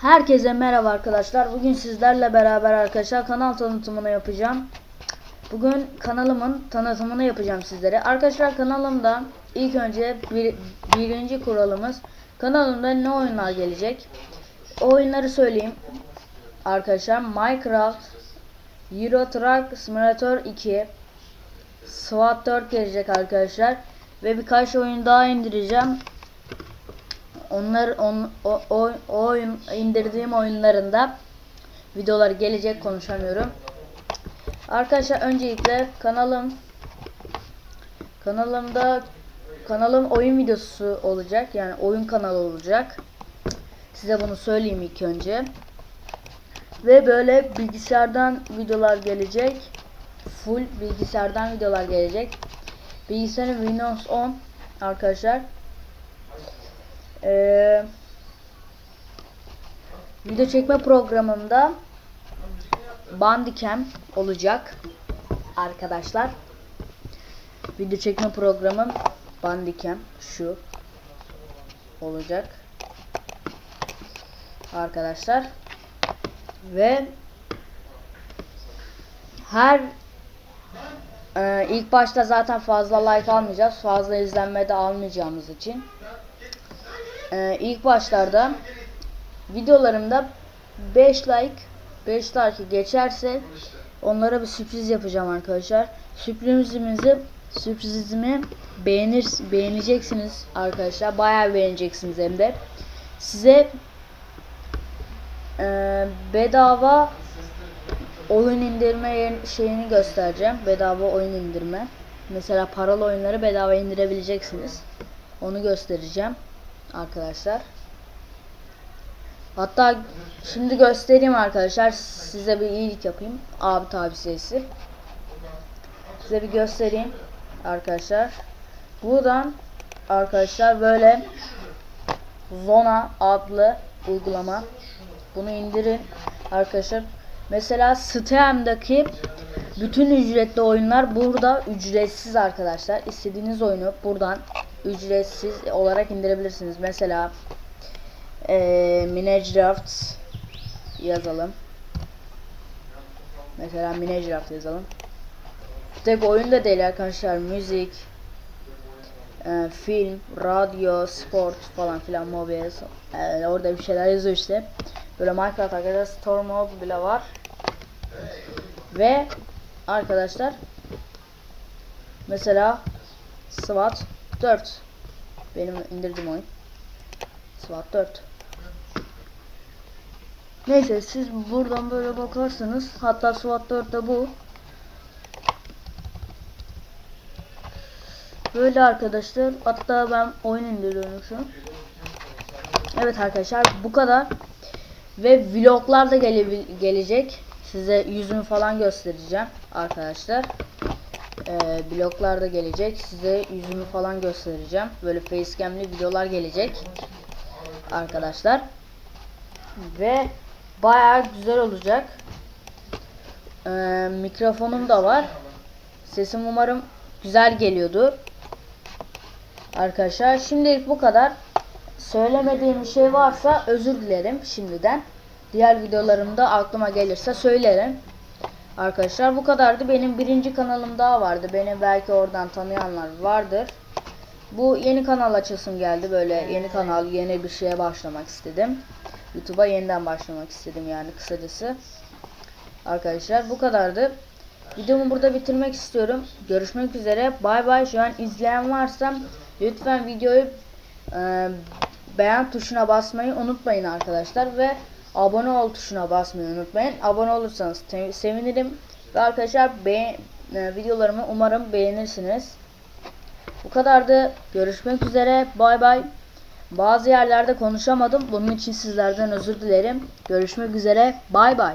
Herkese merhaba arkadaşlar. Bugün sizlerle beraber arkadaşlar kanal tanıtımını yapacağım. Bugün kanalımın tanıtımını yapacağım sizlere. Arkadaşlar kanalımda ilk önce bir, birinci kuralımız kanalımda ne oyunlar gelecek? O oyunları söyleyeyim. Arkadaşlar Minecraft, Euro Truck Simulator 2, SWAT 4 gelecek arkadaşlar. Ve birkaç oyun daha indireceğim. Onlar on, o, o, o oyun indirdiğim oyunlarında videolar gelecek konuşamıyorum. Arkadaşlar öncelikle kanalım kanalımda kanalım oyun videosu olacak. Yani oyun kanalı olacak. Size bunu söyleyeyim ilk önce. Ve böyle bilgisayardan videolar gelecek. Full bilgisayardan videolar gelecek. Bilgisayarım Windows 10 arkadaşlar. Ee, video çekme programımda Bandicam olacak arkadaşlar. Video çekme programım Bandicam şu olacak arkadaşlar ve her e, ilk başta zaten fazla like almayacağız fazla izlenme de almayacağımız için ee, ilk başlarda videolarımda 5 like 5 like geçerse onlara bir sürpriz yapacağım arkadaşlar. Sürprizimizi sürprizimi beğenir beğeneceksiniz arkadaşlar. Bayağı beğeneceksiniz hem de. Size e, bedava oyun indirme şeyini göstereceğim. Bedava oyun indirme. Mesela paralı oyunları bedava indirebileceksiniz. Onu göstereceğim arkadaşlar. Hatta şimdi göstereyim arkadaşlar. Size bir iyilik yapayım. Abi tavsiyesi. Size bir göstereyim arkadaşlar. Buradan arkadaşlar böyle Zona adlı uygulama. Bunu indirin arkadaşlar. Mesela Steam'daki bütün ücretli oyunlar burada ücretsiz arkadaşlar. İstediğiniz oyunu buradan ücretsiz olarak indirebilirsiniz. Mesela eee Minecraft yazalım. Mesela Minecraft yazalım. Tek oyun da değil arkadaşlar. Müzik, eee, film, radyo, sport falan filan mobil. Eee, orada bir şeyler yazıyor işte. Böyle Minecraft arkadaşlar Storm Mode bile var. Ve arkadaşlar mesela SWAT 4 benim indirdim oyun. SWAT 4 Neyse siz buradan böyle bakarsanız hatta SWAT 4 de bu. Böyle arkadaşlar. Hatta ben oyun indiriyorum şu an. Evet arkadaşlar bu kadar. Ve vloglar da gele gelecek. Size yüzümü falan göstereceğim arkadaşlar ee, vloglar da gelecek. Size yüzümü falan göstereceğim. Böyle facecam'li videolar gelecek arkadaşlar. Ve bayağı güzel olacak. Ee, mikrofonum da var. Sesim umarım güzel geliyordur. Arkadaşlar şimdilik bu kadar. Söylemediğim bir şey varsa özür dilerim şimdiden. Diğer videolarımda aklıma gelirse söylerim. Arkadaşlar bu kadardı. Benim birinci kanalım daha vardı. Beni belki oradan tanıyanlar vardır. Bu yeni kanal açılsın geldi. Böyle yeni kanal, yeni bir şeye başlamak istedim. YouTube'a yeniden başlamak istedim yani kısacası. Arkadaşlar bu kadardı. Videomu burada bitirmek istiyorum. Görüşmek üzere. Bay bay. Şu an izleyen varsa lütfen videoyu e, beğen tuşuna basmayı unutmayın arkadaşlar ve abone ol tuşuna basmayı unutmayın. Abone olursanız sevinirim. Ve arkadaşlar e, videolarımı umarım beğenirsiniz. Bu kadardı. Görüşmek üzere. Bay bay. Bazı yerlerde konuşamadım. Bunun için sizlerden özür dilerim. Görüşmek üzere. Bay bay.